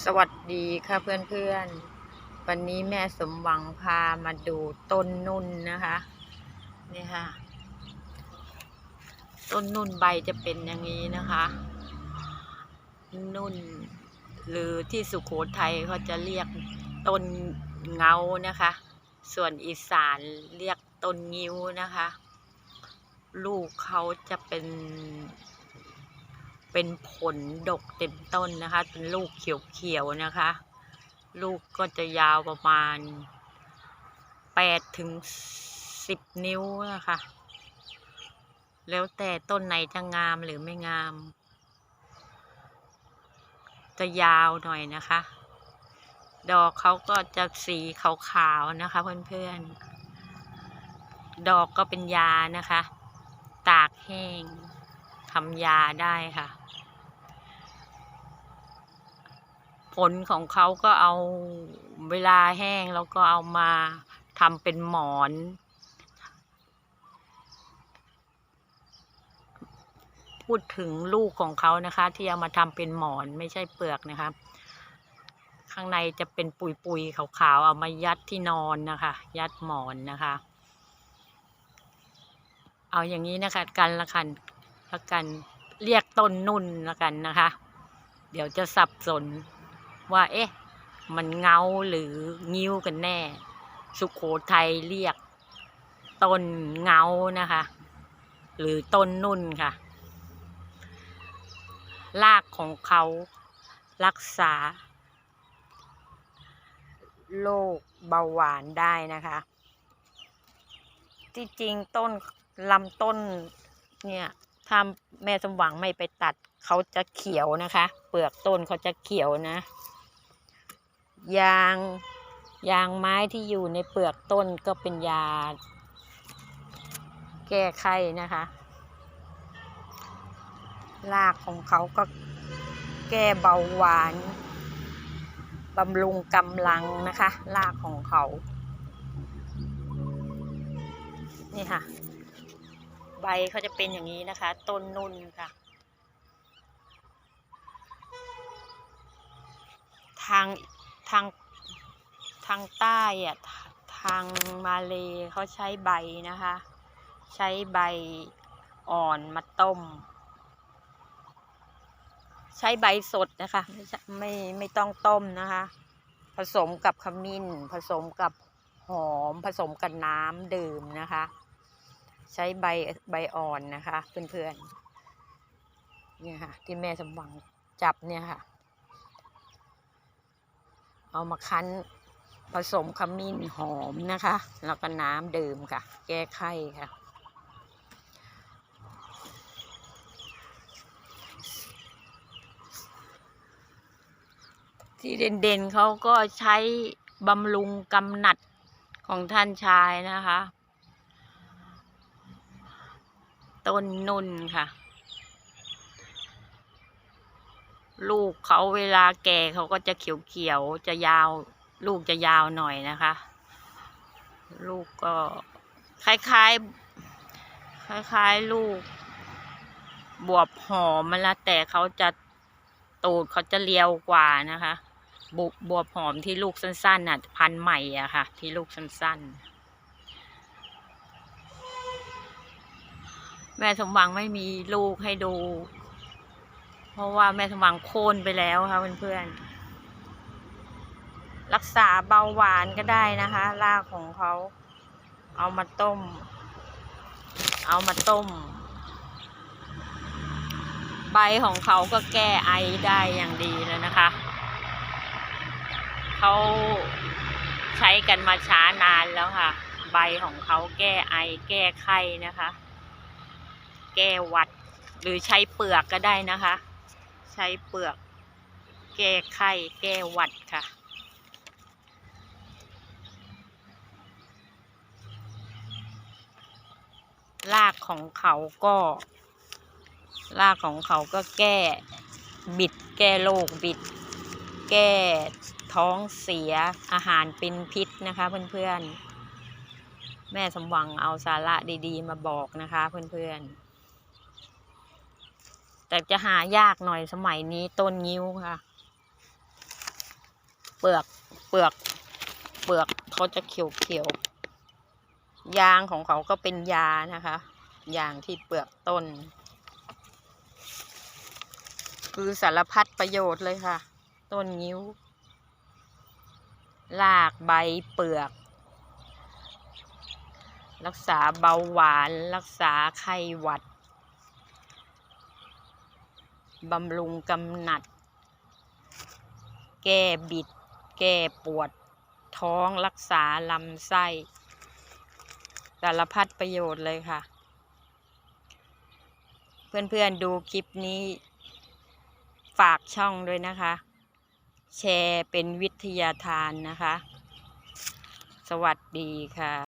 สวัสดีค่ะเพื่อนๆ วันนี้แม่สมหวังพามาดูต้นนุ่นนะคะ นี่ค่ะ ต้นนุ่นใบจะเป็นอย่างนี้นะคะ นุ่น หรือที่สุโขทัยเขาจะเรียกต้นเงานะคะ ส่วนอีสานเรียกต้นงิ้วนะคะ ลูกเขาจะเป็น เป็นผลดกเต็มต้นนะคะ เป็นลูกเขียวๆนะคะ ลูกก็จะยาวประมาณแปดถึงสิบนิ้วนะคะ แล้วแต่ต้นไหนจะงามหรือไม่งาม จะยาวหน่อยนะคะ ดอกเขาก็จะสีขาวๆนะคะเพื่อนๆ ดอกก็เป็นยานะคะ ตากแห้งทำยาได้ค่ะ ผลของเขาก็เอาเวลาแห้งแล้วก็เอามาทำเป็นหมอน พูดถึงลูกของเขานะคะ ที่เอามาทำเป็นหมอนไม่ใช่เปลือกนะคะ ข้างในจะเป็นปุยๆขาวๆเอามายัดที่นอนนะคะ ยัดหมอนนะคะ เอาอย่างนี้นะคะกันละกันละกันเรียกต้นนุ่นละกันนะคะ เดี๋ยวจะสับสน ว่าเอ๊ะ มันเงาหรืองิ้วกันแน่ สุขโขทัยเรียกต้นเงานะคะ หรือต้นนุ่นค่ะ รากของเขารักษาโรคเบาหวานได้นะคะที่จริงต้นลำต้นเนี่ยถ้าแม่สมหวังไม่ไปตัดเขาจะเขียวนะคะ เปลือกต้นเขาจะเขียวนะ ยาง ยางไม้ที่อยู่ในเปลือกต้นก็เป็นยา แก้ไข้นะคะรากของเขาก็แก้เบาหวานบำรุงกำลังนะคะรากของเขา นี่ค่ะ ใบเขาจะเป็นอย่างนี้นะคะ ต้นนุ่นค่ะ ทาง ทางทางใต้อะทางมาเลเขาใช้ใบนะคะ ใช้ใบอ่อนมาต้ม ใช้ใบสดนะคะไม่ไม่ไม่ต้องต้มนะคะ ผสมกับขมิ้น ผสมกับหอมผสมกับน้ำดื่มนะคะ ใช้ใบใบอ่อนนะคะ เพื่อนๆเนี่ยค่ะ ที่แม่สมหวังจับเนี่ยค่ะ เอามาคั้นผสมขมิ้นหอมนะคะ แล้วก็น้ำดื่มค่ะ แก้ไข้ค่ะ ที่เด่นๆเขาก็ใช้บำรุงกำหนัดของท่านชายนะคะ ต้นนุ่นค่ะ ลูกเขาเวลาแก่เขาก็จะเขียวๆจะยาว ลูกจะยาวหน่อยนะคะ ลูกก็คล้ายๆ คล้ายๆ ลูก บวบหอมมันละแต่เขาจะตูดเขาจะเรียวกว่านะคะบวบวบหอมที่ลูกสั้นๆน่ะพันธุ์ใหม่อะค่ะ ที่ลูกสั้นๆ แม่สมหวังไม่มีลูกให้ดู เพราะว่าแม่สมวังโค่นไปแล้วค่ะเพื่อนๆ รักษาเบาหวานก็ได้นะคะรากของเขา เอามาต้ม เอามาต้ม ใบของเขาก็แก้ไอได้อย่างดีเลยนะคะ เขาใช้กันมาช้านานแล้วค่ะ ใบของเขาแก้ไอแก้ไข้นะคะ แก้วัดหรือใช้เปลือกก็ได้นะคะ ใช้เปลือก แก้ไข้แก้หวัดค่ะ รากของเขาก็ รากของเขาก็แก้ บิดแก้โรคบิด แก้ท้องเสียอาหารเป็นพิษนะคะเพื่อนๆ แม่สมหวังเอาสาระดีๆ มาบอกนะคะเพื่อนๆ แต่จะหายากหน่อยสมัยนี้ต้นงิ้วค่ะ เปลือกเปลือก เปลือกเขาจะเขียวเขียวยางของเขาก็เป็นยานะคะ ยางที่เปลือกต้น คือสารพัดประโยชน์เลยค่ะ ต้นงิ้วรากใบเปลือก รักษาเบาหวาน รักษาไข้หวัด บำรุงกำหนัด แก้บิด แก้ปวด ท้องรักษาลำไส้ สารพัดประโยชน์เลยค่ะ เพื่อนๆดูคลิปนี้ ฝากช่องด้วยนะคะ แชร์เป็นวิทยาทานนะคะ สวัสดีค่ะ